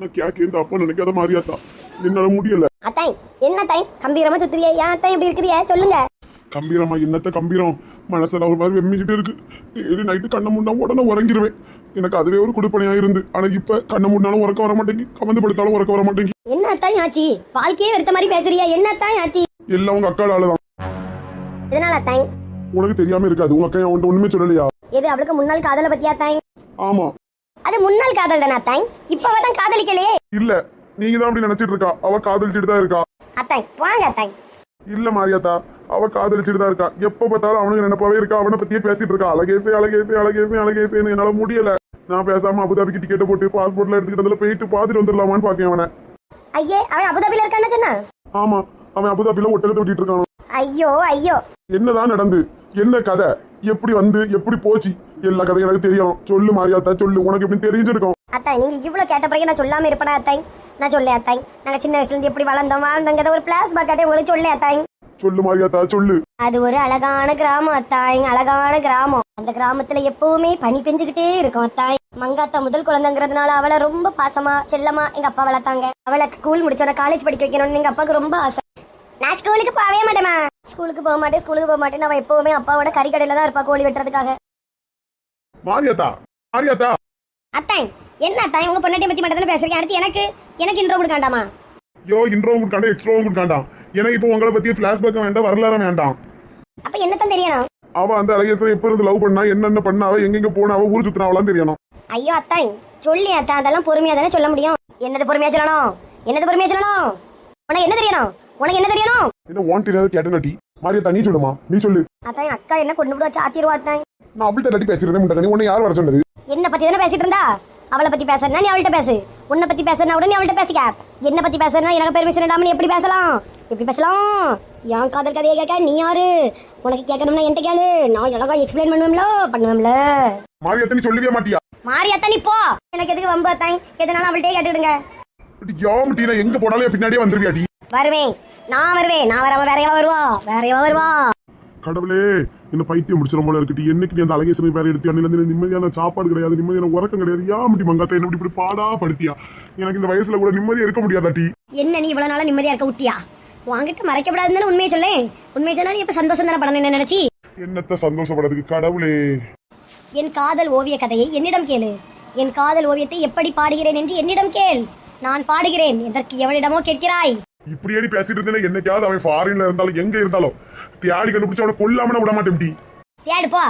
நான் அப்பா நினைக்காத மாதிரியாத்தா என்னால முடியல. அத்தாய் என்ன தாய் கம்பீரமா சுத்துறிய? ஏன் அத்தாய் இப்படி இருக்கிறிய? சொல்லுங்க. கம்பீரமா என்னத்த கம்பீரம்? மனசுல ஒரு மாதிரி வெம்மிக்கிட்டு இருக்கு. டெய்லி நைட்டு கண்ணை முன்னா உடனே உறங்கிருவேன். எனக்கு அதுவே ஒரு குடுப்பனையா இருந்து. ஆனா இப்ப கண்ணை முன்னாலும் உறக்க வர மாட்டேங்கி கமந்து படுத்தாலும் உறக்க வர மாட்டேங்கி. என்ன அத்தாய் ஆச்சு? வாழ்க்கையே வெறுத்த மாதிரி பேசுறிய? என்ன அத்தாய் ஆச்சு? எல்லாம் உங்க அக்காடால தான். எதனால அத்தாய் உனக்கு தெரியாம இருக்காது. உங்க அக்கா உன்ட்ட ஒண்ணுமே சொல்லலையா? எது அவளுக்கு முன்னாள் காதலை பத்தியா அத்தாய் ஆமா. அது முன்னாள் காதல் தானே அத்தாய்? இப்ப தான் காதலிக்கலையே. இல்ல நீங்க தான் அப்படி நினைச்சிட்டு இருக்கா அவ காதலிச்சுட்டு தான் இருக்கா? அத்தாய் வாங்க அத்தாய். இல்ல மாரியாத்தா. அவ காதலிச்சுட்டு தான் இருக்கா. எப்ப பார்த்தாலும் அவனுக்கு நினைப்பாவே இருக்கா? அவனை பத்தியே பேசிட்டு இருக்கா அழகேசே அழகேசே அழகேசே அழகேசேன்னு என்னால முடியல. நான் பேசாம அபுதாபிக்கு டிக்கெட் போட்டு பாஸ்போர்ட்ல எடுத்துக்கிட்டு அதுல போயிட்டு பாத்துட்டு வந்துடலாமான்னு பாக்கேன் அவனை. ஐயே அவன் அபுதாபில இருக்கான்னு சொன்னா? ஆமா அவன் அபுதாபில ஒட்டகத்தை விட்டிட்டு இருக்கான். ஐயோ ஐயோ. என்னதான் நடந்து என்ன கதை? எப்படி வந்து எப்படி போச்சு? எல்லா கதையும் எனக்கு தெரியணும். சொல்லு மாரியாத்தா சொல்லு. உனக்கு எப்படி தெரிஞ்சிருக்கும்? அத்தாய் நீங்க இவ்வளவு கேட்ட பிறகு நான் சொல்லாம இருப்பேனா அத்தாய் நான் சொல்லேன் அத்தாய் நாங்க சின்ன வயசுல இருந்து எப்படி வளர்ந்தோம் வாழ்ந்தோங்கிறத ஒரு பிளாஸ் பாக்காட்டே உங்களுக்கு சொல்லேன் அத்தாய் சொல்லு மாரியாத்தா சொல்லு. அது ஒரு அழகான கிராமம் அத்தாய் அழகான கிராமம். அந்த கிராமத்துல எப்பவுமே பனி பெஞ்சுக்கிட்டே இருக்கும் அத்தாய் மங்காத்தா முதல் குழந்தைங்கிறதுனால அவளை ரொம்ப பாசமா செல்லமா எங்க அப்பா வளர்த்தாங்க. அவளை ஸ்கூல் முடிச்சோட காலேஜ் படிக்க வைக்கணும்னு எங்க அப்பாவுக்கு ரொம்ப ஆசை. நான் ஸ்கூலுக்கு போகவே மாட்டேமா ஸ்கூலுக்கு போக மாட்டேன் ஸ்கூலுக்கு போக மாட்டேன். அவ எப்பவுமே அப்பாவோட கறிக்கடையில தான் இருப்பா கோழி வெட்டுறதுக்காக. மாரியாத்தா மாரியாத்தா. அத்தாய் என்ன அத்தாய் உங்க பொண்ணாட்டி பத்தி மட்டும் தானே பேசுறீங்க? அடுத்து எனக்கு எனக்கு இன்ட்ரோ கொடுக்காண்டாமா? யோ இன்ட்ரோவும் கொடுக்காண்டா எக்ஸ்ட்ராவும் கொடுக்காண்டாம் எனக்கு இப்போ உங்களை பத்தி பிளாஷ்பேக் வேண்டாம் வரலாறு வேண்டாம். அப்ப என்னத்தான் தெரியணும்? அவ அந்த அழகேசனை எப்ப இருந்து லவ் பண்ணா என்னென்ன பண்ணாவ எங்கெங்க போனாவ ஊர் சுத்தினாவலாம் தெரியணும். ஐயோ அத்தாய் சொல்லி அத்தா அதெல்லாம் பொறுமையா தானே சொல்ல முடியும். என்னது பொறுமையா சொல்லணும்? என்னது பொறுமையா சொல்லணும்? உனக்கு என்ன தெரியணும்? உனக்கு என்ன தெரியணும்? என்ன வாண்ட் ஏதாவது கேட்டனாட்டி மாரியாத்தா நீ சொல்லுமா? நீ சொல்லு. அத்தாய் அக்கா என்ன கொண்டு விடுவா சாத்திடுவா அத்தாய் நான் அவள்கிட்ட தட்டி பேசிருந்தேன் முட்டை உன்னை யார் வர சொன்னது? என்ன பத்தி தானே பேசிட்டு இருந்தா? அவளை பத்தி பேசுறா நீ அவள்கிட்ட பேசு. உன்னை பத்தி பேசுறா உடனே அவள்கிட்ட பேசிக்க. என்ன பத்தி பேசுறா எனக்கு பெர்மிஷன் இல்லாம நீ எப்படி பேசலாம்? எப்படி பேசலாம்? என் காதல் கதையை கேட்க நீ யாரு? உனக்கு கேட்கணும்னா என்கிட்ட கேளு. நான் அழகா எக்ஸ்பிளைன் பண்ணுவேன்ல பண்ணுவேன்ல மாரியாத்தா நீ சொல்லவே மாட்டியா? மாறி அத்தா நீ போ. எனக்கு எதுக்கு வம்பு அத்தாய் எதனால அவள்கிட்டயே கேட்டுடுங்க யாமட்டி நான் எங்க போனாலும் பின்னாடியே வந்துருவியாடி? வருவேன். நான் வருவேன் நான் வராம வேற எவன் வருவா? வேற எவன் வருவா? கடவுளே என்ன பைத்தியம் முடிச்சிடும் போல இருக்கட்டி என்னைக்கு நீ அந்த அழகேசனை பேர எடுத்து அன்னில நிம்மதியான சாப்பாடு கிடையாது நிம்மதியான உறக்கம் கிடையாது. யாமட்டி மங்காத்தா என்ன இப்படி பாடா படுத்தியா எனக்கு இந்த வயசுல கூட நிம்மதியா இருக்க முடியாதாட்டி என்ன நீ இவ்வளவு நாளா நிம்மதியா இருக்க விட்டியா உன்கிட்ட மறைக்கப்படாதுன்னு உண்மையை சொல்லேன். உண்மையை சொன்னா நீ இப்ப சந்தோஷம் தானே படணும் என்ன நினைச்சி? என்னத்த சந்தோஷப்படுறதுக்கு கடவுளே? என் காதல் ஓவிய கதையை என்னிடம் கேளு. என் காதல் ஓவியத்தை எப்படி பாடுகிறேன் என்று என்னிடம் கேள். நான் பாடுகிறேன். இதற்கு எவனிடமோ கேட்கிறாய். இப்படியே பேசிட்டு இருந்தேன் என்னைக்காவது அவன் ஃபாரின்ல இருந்தாலும் எங்க இருந்தாலும். தேடி கண்டுபிடிச்சு அவனை கொல்லாம விட மாட்டேன். தேடு போ.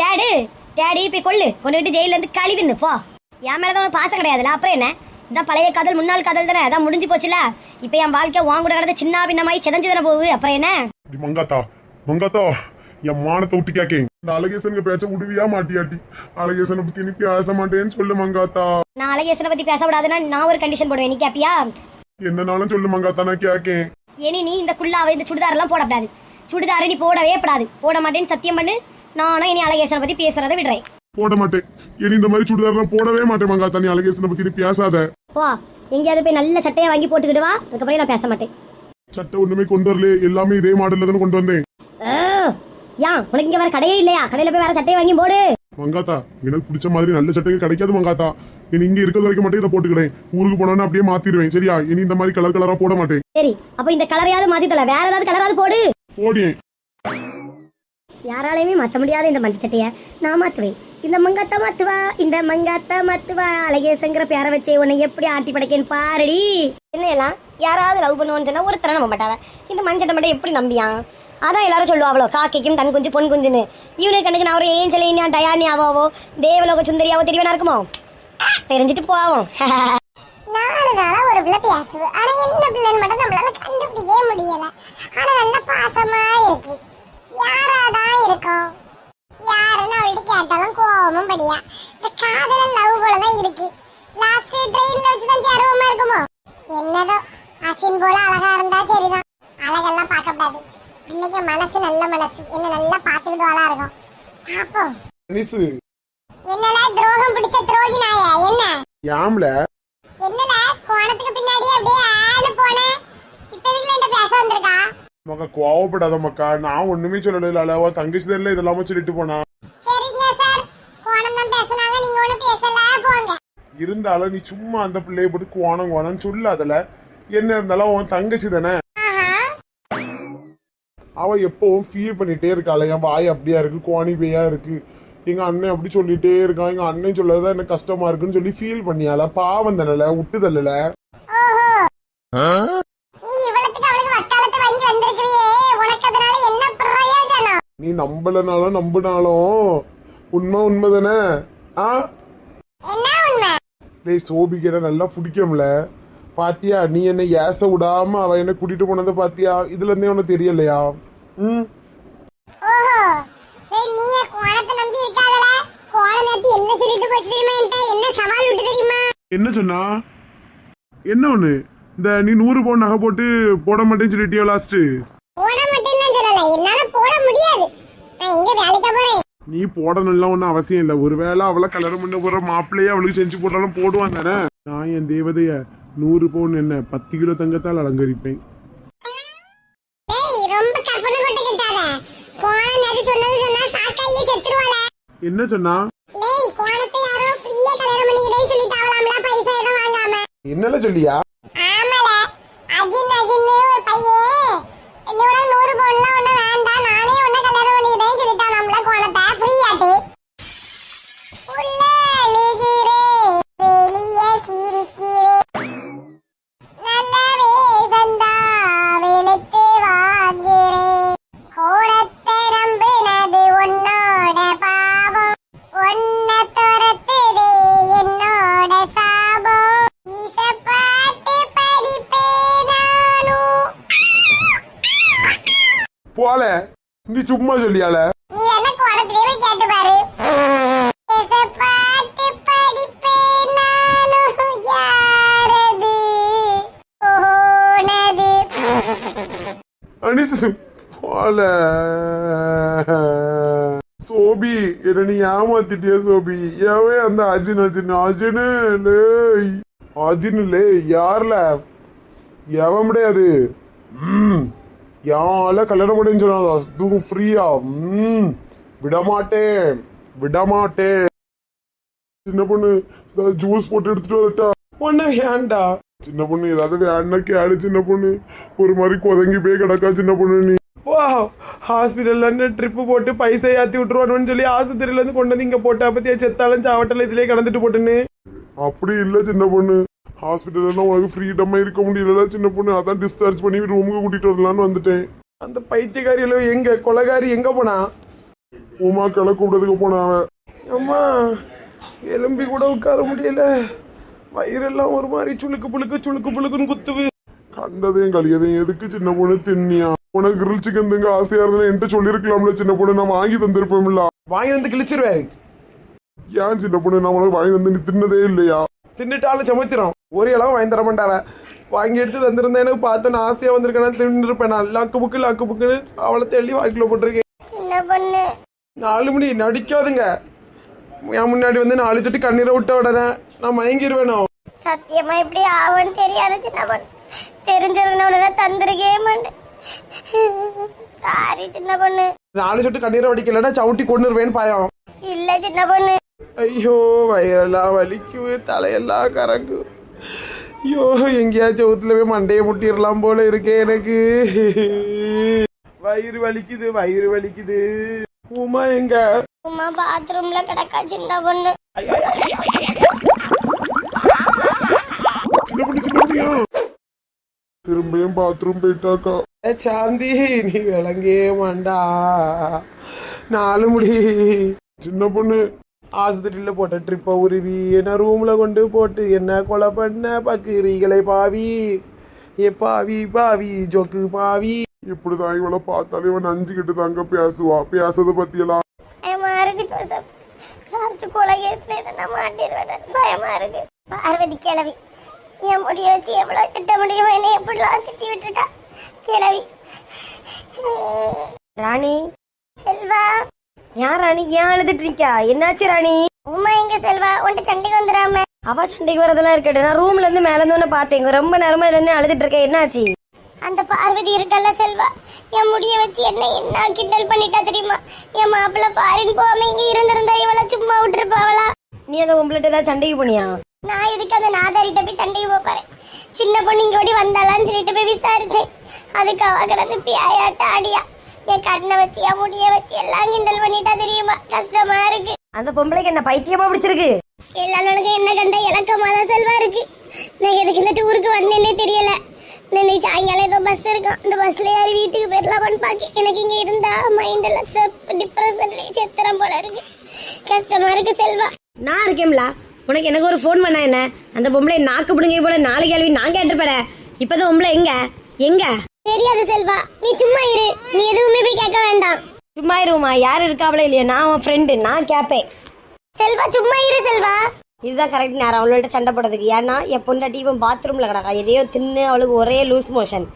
தேடு. தேடி போய் கொள்ளு கொண்டுகிட்டு ஜெயில இருந்து களி தின்னு போ. என் மேலதான் உனக்கு பாசம் கிடையாதுல அப்புறம் என்ன? இதான் பழைய காதல் முன்னாள் காதல் தானே? அதான் முடிஞ்சு போச்சுல? இப்ப என் வாழ்க்கை வாங்க கூட கடந்து சின்ன பின்னமாயி சிதஞ்சு தானே போகுது? அப்புறம் என்ன? மங்காத்தா. மங்காத்தா என் மானத்தை விட்டு கேக்கேன் இந்த அழகேசனுக்கு பேச்ச விடுவியா மாட்டியாட்டி அழகேசனை பத்தி நீ பேச மாட்டேன்னு சொல்லு மங்காத்தா. நான் அழகேசனை பத்தி பேச விடாதுன்னா நான் ஒரு கண்டிஷன் போடுவேன். நீ கேப்பியா? என்னனாலும் சொல்லு மங்காத்தா நான் கேக்கேன். இனி நீ இந்த குள்ளாவை இந்த சுடிதார் எல்லாம் போடக்கூடாது சுடிதாரை நீ போடவே கூடாது போட மாட்டேன்னு சத்தியம் பண்ணு. நானும் இனி அழகேசனை பத்தி பேசுறதை விடுறேன். போட மாட்டேன். இனி இந்த மாதிரி சுடிதார் போடவே மாட்டேன் மங்காத்தா நீ அழகேசனை பத்தி நீ பேசாத. போ எங்கேயாவது போய் நல்ல சட்டையை வாங்கி போட்டுக்கிட்டு வா. அதுக்கப்புறம் நான் பேச மாட்டேன். சட்டை ஒண்ணுமே கொண்டு வரல எல்லாமே இதே மாடல்ல தானே கொண்டு வந்தேன். ஏன் உனக்கு இங்க வேற கடையே இல்லையா? கடையில போய் வேற சட்டையை வாங்கி போடு. மங்காத்தா எனக்கு பிடிச்ச மாதிரி நல்ல சட்டைகள் கிடைக்காது மங்காத்தா. இனி இங்க இருக்கிற வரைக்கும் மட்டும் இதை போட்டுக்கிறேன் ஊருக்கு போனோன்னு அப்படியே மாத்திடுவேன். சரியா? இனி இந்த மாதிரி கலர் கலரா போட மாட்டேன். சரி அப்ப இந்த கலரையாவது மாத்தி தல வேற ஏதாவது கலராவது போடு. போடியேன் யாராலையுமே மாத்த முடியாத இந்த மஞ்சள் சட்டைய நான் மாத்துவேன். இந்த மங்காத்தா மாத்துவா? இந்த மங்காத்தா மாத்துவா? அழகேசங்கிற பேரை வச்சு உன்னை எப்படி ஆட்டி படைக்கேன்னு பாருடி. என்ன எல்லாம் யாராவது லவ் பண்ணுவோன்னு சொன்னா ஒருத்தர நம்ப மாட்டாவ இந்த மஞ்சட்டை மட்டும் எப்படி நம்பியான்? அதான் எல்லாரும் சொல்லுவாங்களோ காக்கைக்கும் தன் குஞ்சு பொன் குஞ்சுன்னு. இவனுக்கு கணக்கு நான் ஒரு ஏஞ்சல் இனியா டயானி ஆவாவோ தேவலோக சுந்தரியாவோ தெரியவனா இருக்குமோ? தெரிஞ்சுட்டு போவோம். நாலு நாளா ஒரு பிள்ளை பேசுது. ஆனா என்ன பிள்ளைன்னு மட்டும் நம்மளால கண்டுபிடிக்கவே முடியல. ஆனா நல்ல பாசமா இருக்கு. யாராதான் இருக்கும் யாருன்னு அவள்கிட்ட கேட்டாலும் கோபமும் படியா. இந்த காதல லவ் போலதான் இருக்கு. லாஸ்ட் ட்ரெயின்ல வச்சுதான் சேருவமா இருக்குமோ? என்னதோ அசின் போல அழகா இருந்தா சரிதான். அழகெல்லாம் பார்க்கக்கூடாது. பிள்ளைக்கு மனசு நல்ல மனசு. என்ன நல்லா பார்த்துக்கிட்டு ஆளா இருக்கும். பாப்போம். நிசு என்னல? துரோகம் பிடிச்ச துரோகி நாயா. என்ன? யாம்ல? என்னல? கோணத்துக்கு பின்னாடியே அப்படியே ஆளு போனேன். இப்ப எதுக்குல என்கிட்ட பேச வந்திருக்கா? மக்கா கோவப்படாத மக்கா நான் ஒண்ணுமே சொல்லல அவ தங்கச்சி தெரியல இதெல்லாம சொல்லிட்டு போனா. சரிங்க சார். கோணம் தான் பேசுனாங்க. நீங்க ஒண்ணு பேசல. போங்க. இருந்தாலும் நீ சும்மா அந்த பிள்ளைய போட்டு கோணம் கோணம் சொல்லாதல. என்ன இருந்தாலும் உன் தங்கச்சி தானே. ஆஹா அவ எப்பவும் ஃபீல் பண்ணிட்டே இருக்காள். என் வாய் அப்படியா இருக்கு? கோணி பேயா இருக்கு? எங்க அண்ணன் அப்படி சொல்லிட்டே இருக்கான். எங்க அண்ணன் சொல்லதான் எனக்கு கஷ்டமா இருக்குன்னு சொல்லி ஃபீல் பண்ணியால பாவம் தானல விட்டு தள்ளல ஓஹோ. நீ என்ன நம்பலனாலும் நம்பினாலும் உண்மை உண்மை தானே? ஆ? என்ன உண்மை? டேய் சோபிக்கு என்ன நல்லா பிடிக்கும்ல? பாத்தியா நீ என்ன ஏச விடாம அவ என்ன கூட்டிட்டு போனதை பாத்தியா? இதுல இருந்தே உனக்கு தெரியலையா? ம்? என்ன சொன்னா? என்ன ஒண்ணு? இந்த நீ நூறு பவுன் நகை போட்டு போட மாட்டேன்னு சொல்லிட்டியோ லாஸ்ட் நீ போடணும்லாம் ஒன்றும் அவசியம் இல்லை. ஒருவேளை அவளை கல்யாணம் பண்ண போற மாப்பிள்ளையே அவளுக்கு செஞ்சு போட்டாலும் போடுவான் தானே? நான் என் தேவதைய நூறு பவுன் என்ன பத்து கிலோ தங்கத்தால் அலங்கரிப்பேன். டேய் ரொம்ப கற்பனை கொண்டு போல நீ சும்மா சொல்லியால? நீ என்ன கோணத்திலே போய் கேட்டு பாரு. ஈச பாட்டு படிப்பே நானும்? யாரது? ஓனது. அனிசு போல சோபி என்ன நீ ஏமாத்திட்டிய சோபி. ஏவே அந்த அஜின் அஜின் அஜினு லேய் அஜின் லே யார்ல? எவன் முடியாது ம். யால கல்யாணம் பண்ணி சொன்னாதா அதுவும் ஃப்ரீயா ம். விடமாட்டேன். விடமாட்டேன். சின்ன பொண்ணு ஏதாவது ஜூஸ் போட்டு எடுத்துட்டு வரட்டா? ஒன்றும் வேண்டா சின்ன பொண்ணு ஏதாவது வேணா கேளு சின்ன பொண்ணு. ஒரு மாதிரி கொதங்கி போய் கிடக்கா சின்ன பொண்ணு நீ. வா ஹாஸ்பிட்டல்ல ட்ரிப்பு போட்டு பைசா ஏற்றி விட்டுருவானுன்னு சொல்லி ஆஸ்பத்திரியில இருந்து கொண்டு வந்து இங்க போட்டா பத்தியா செத்தாலும் சாவட்டல இதுலயே கடந்துட்டு போட்டுன்னு. அப்படி இல்ல சின்ன பொண்ணு. ஹாஸ்பிட்டல்ல உனக்கு ஃப்ரீடமா இருக்க முடியல சின்ன பொண்ணு. அதான் டிஸ்சார்ஜ் பண்ணி ரூமுக்கு கூட்டிட்டு வரலான்னு வந்துட்டேன். அந்த பைத்தியக்காரியில எங்க கொலகாரி எங்க போனா? உமா கிளை கூப்பிடறதுக்கு போனாவ அம்மா எலும்பி கூட உட்கார முடியல. வயிறெல்லாம் ஒரு மாதிரி சுளுக்கு புளுக்கு சுளுக்கு புளுக்குன்னு குத்துவு கண்டதையும் கழியதையும் எதுக்கு சின்ன பொண்ணு தின்னியா உனக்கு கிரில் சிக்கன் திங்க ஆசையா இருந்தா என்கிட்ட சொல்லிருக்கலாம்ல சின்ன பொண்ணு. நான் வாங்கி தந்திருப்போம்ல வாங்கி வந்து கிழிச்சிருவாரு ஏன் சின்ன பொண்ணு? நான் உனக்கு வாங்கி தந்து நீ தின்னதே இல்லையா? தின்னுட்டாலும் சமைச்சிரும். ஒரு இளவும் வாங்கி தர மாட்டாவ வாங்கி எடுத்து தந்திருந்தா எனக்கு பார்த்து நான் ஆசையா வந்திருக்கேன் தின்னுருப்பேன் நான் லக்கு புக்கு லக்கு புக்குன்னு அவளை தள்ளி வாய்க்குள்ள போட்டிருக்கேன். சின்ன பொண்ணு. நாலு மணி நடிக்காதுங்க. என் முன்னாடி வந்து நாலு சொட்டு கண்ணீரை விட்ட உடனே நான் மயங்கிருவேனோ சத்தியமா இப்படி ஆகும்னு தெரியாது சின்ன தெரிஞ்சதுனால தந்திருக்கே சாரி சின்ன பொண்ணு. நாலு சொட்டு கண்ணீரை வடிக்கலன்னா சவுட்டி கொண்டுருவேன்னு பயம் இல்ல சின்ன பொண்ணு. ஐயோ வயிறெல்லாம் வலிக்குது தலையெல்லாம் கறங்கு ஐயோ எங்கேயாச்சும் சவுத்துல போய் மண்டையை முட்டிடலாம் போல இருக்கே எனக்கு. வயிறு வலிக்குது வயிறு வலிக்குது. உமா எங்க? உமா பாத்ரூம்ல கிடக்கா சின்ன பொண்ணு திரும்பியும் பாத்ரூம் போயிட்டாக்கா. ஏ, சாந்தி நீ விளங்கே மாண்டா நாலு முடி. சின்ன பொண்ணு. ஆஸ்பத்திரியில போட்ட ட்ரிப்பை உருவி என்ன ரூம்ல கொண்டு போட்டு என்ன கொலை பண்ண பக்கிரிகளை பாவி. ஏ பாவி பாவி ஜோக்கு பாவி. இப்படிதான் இவளை பார்த்தாலே இவன் அஞ்சுக்கிட்டு தாங்க பேசுவா. பேசுறத பத்தியெல்லாம் பயமா இருக்கு ஜோசப். லாஸ்ட் கொலை கேஸ்ல எதனா மாட்டிடுவேன் பயமா இருக்கு. பார்வதி என் முடிய வச்சு எவ்வளவு திட்ட முடியுமோ என்ன எப்படிலாம் திட்டி விட்டுட்டா? கிளவி ராணி ஏன் ராணி? ஏன் அழுதுட்டு இருக்கா? என்னாச்சு ராணி? உமா எங்க செல்வா? உன்கிட்ட சண்டைக்கு வந்துடாம. அவ சண்டைக்கு வரதெல்லாம் இருக்கட்டும். நான் ரூம்ல இருந்து மேல இருந்து ஒன்னு பார்த்தேன். ரொம்ப நேரமா இதுல இருந்து அழுதுட்டு இருக்கேன். என்னாச்சு? அந்த பார்வதி இருக்கல்ல செல்வா? என் முடிய வச்சு என்ன என்ன கிண்டல் பண்ணிட்டா தெரியுமா? என் மாப்பிள்ள பாரின் போகாம இங்க இருந்திருந்தா இவள சும்மா விட்டுருப்பாவளா? நீ அந்த உங்கள்ட்ட ஏதாவது சண்டைக்கு போனியா? நான் இதுக்கு அந்த நாதாரிட்ட போய் சண்டைக்கு போறேன்? சின்ன பொண்ணு இங்க ஓடி வந்தாளான்னு சொல்லிட்டு போய் விசாரிச்சேன். அதுக்கு அவ கிடந்து பியாயாட்ட ஆடியா. என் கண்ணை வச்சு என் முடிய வச்சு எல்லாம் கிண்டல் பண்ணிட்டா தெரியுமா? கஷ்டமா இருக்கு. அந்த பொம்பளைக்கு என்ன பைத்தியமா பிடிச்சிருக்கு? எல்லாருக்கும் என்ன கண்ட இலக்கமா தான் செல்வா இருக்கு. நான் எதுக்கு இந்த டூருக்கு வந்தேன்னே தெரியல. இன்னைக்கு சாயங்காலம் ஏதோ பஸ் இருக்கும். இந்த பஸ்ல ஏறி வீட்டுக்கு போயிடலாமான்னு பாக்க எனக்கு இங்க இருந்தா மைண்ட் எல்லாம் ஸ்ட்ரெப் டிப்ரெஷன் செத்துறம் போல இருக்கு. கஷ்டமா இருக்கு செல்வா. நான் இருக்கேன்ல உனக்கு எனக்கு ஒரு ஃபோன் பண்ணா என்ன? அந்த பொம்பளை நாக்கு பிடுங்க போல நாலு கேள்வி நான் கேட்டிருப்பேன். இப்பதான் பொம்பளை எங்க? எங்க? தெரியாது செல்வா. நீ சும்மா இரு. நீ எதுவுமே போய் கேட்க வேண்டாம். சும்மா இருமா. யார் இருக்காவளே இல்லையா. நான் உன் ஃப்ரெண்டு நான் கேட்பேன். செல்வா சும்மா இரு செல்வா. இதுதான் கரெக்ட் நேரம். அவளோட சண்டை போடுறதுக்கு. ஏன்னா என் பொண்டாட்டி இப்போ பாத்ரூமில் கிடக்கா. எதையோ தின்னு அவளுக்கு ஒரே லூஸ் மோஷன்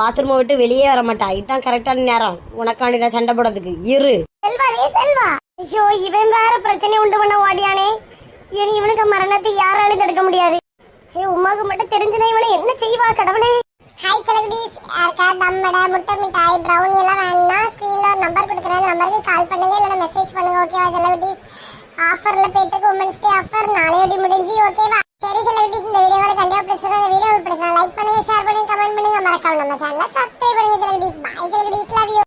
பாத்ரூமை விட்டு வெளியே வர மாட்டா. இதுதான் கரெக்டான நேரம். உனக்காண்டி நான் சண்டை போடுறதுக்கு. இரு. செல்வா ரே செல்வா. ஐயோ இவன் வேற பிரச்சனை உண்டு பண்ண ஓடியானே. இனி இவனுக்கு மரணத்தை யாராலும் தடுக்க முடியாது. ஏ உமாக்கு மட்டும் தெரிஞ்சுனா இவனை என்ன செய்வா கடவுளே. ஹாய் செலகுடிஸ் யாருக்கா? தம்மட முட்டை மிட்டாய் ப்ரௌனி எல்லாம் வேணும்னா ஸ்க்ரீனில் ஒரு நம்பர் கொடுக்குறேன் அந்த நம்பருக்கு கால் பண்ணுங்க இல்லைன்னா மெசேஜ் பண்ணுங்க ஓகேவா செலகுடிஸ் ஆஃபரில் போயிட்டு உமன்ஸ் டே ஆஃபர் நாளையோடி முடிஞ்சு ஓகேவா சரி செலகுடிஸ் இந்த வீடியோவில் கண்டிப்பாக பிடிச்சிருந்தா இந்த வீடியோ பிடிச்சிருந்தா லைக் பண்ணுங்க ஷேர் பண்ணுங்க கமெண்ட் பண்ணுங்க. மறக்காம நம்ம சேனலை சப்ஸ்கிரைப் பண்ணுங்க செலகுடிஸ் பாய் செலகுடிஸ் லவ் யூ